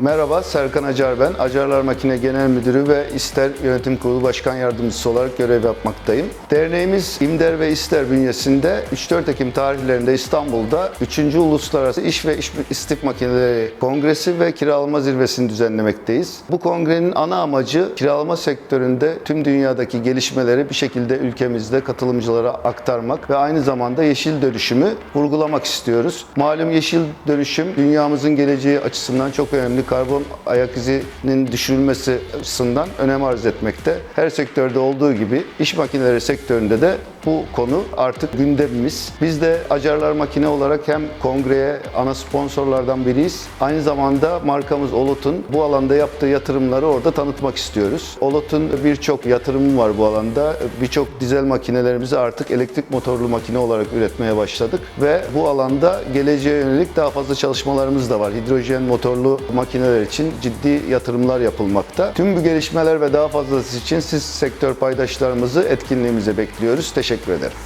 Merhaba, Serkan Acar ben. Acarlar Makine Genel Müdürü ve İster Yönetim Kurulu Başkan Yardımcısı olarak görev yapmaktayım. Derneğimiz İmder ve İster bünyesinde 3-4 Ekim tarihlerinde İstanbul'da 3. Uluslararası İş ve İş İstif Makineleri Kongresi ve Kiralama Zirvesi'ni düzenlemekteyiz. Bu kongrenin ana amacı kiralama sektöründe tüm dünyadaki gelişmeleri bir şekilde ülkemizde katılımcılara aktarmak ve aynı zamanda yeşil dönüşümü vurgulamak istiyoruz. Malum yeşil dönüşüm dünyamızın geleceği açısından çok önemli. Karbon ayak izinin düşürülmesi açısından önem arz etmekte. Her sektörde olduğu gibi iş makineleri sektöründe de bu konu artık gündemimiz. Biz de Acarlar Makine olarak hem kongreye ana sponsorlardan biriyiz. Aynı zamanda markamız Olot'un bu alanda yaptığı yatırımları orada tanıtmak istiyoruz. Olot'un birçok yatırımı var bu alanda. Birçok dizel makinelerimizi artık elektrik motorlu makine olarak üretmeye başladık ve bu alanda geleceğe yönelik daha fazla çalışmalarımız da var. Hidrojen motorlu makineler için ciddi yatırımlar yapılmakta. Tüm bu gelişmeler ve daha fazlası için siz sektör paydaşlarımızı etkinliğimize bekliyoruz. Teşekkür ederim.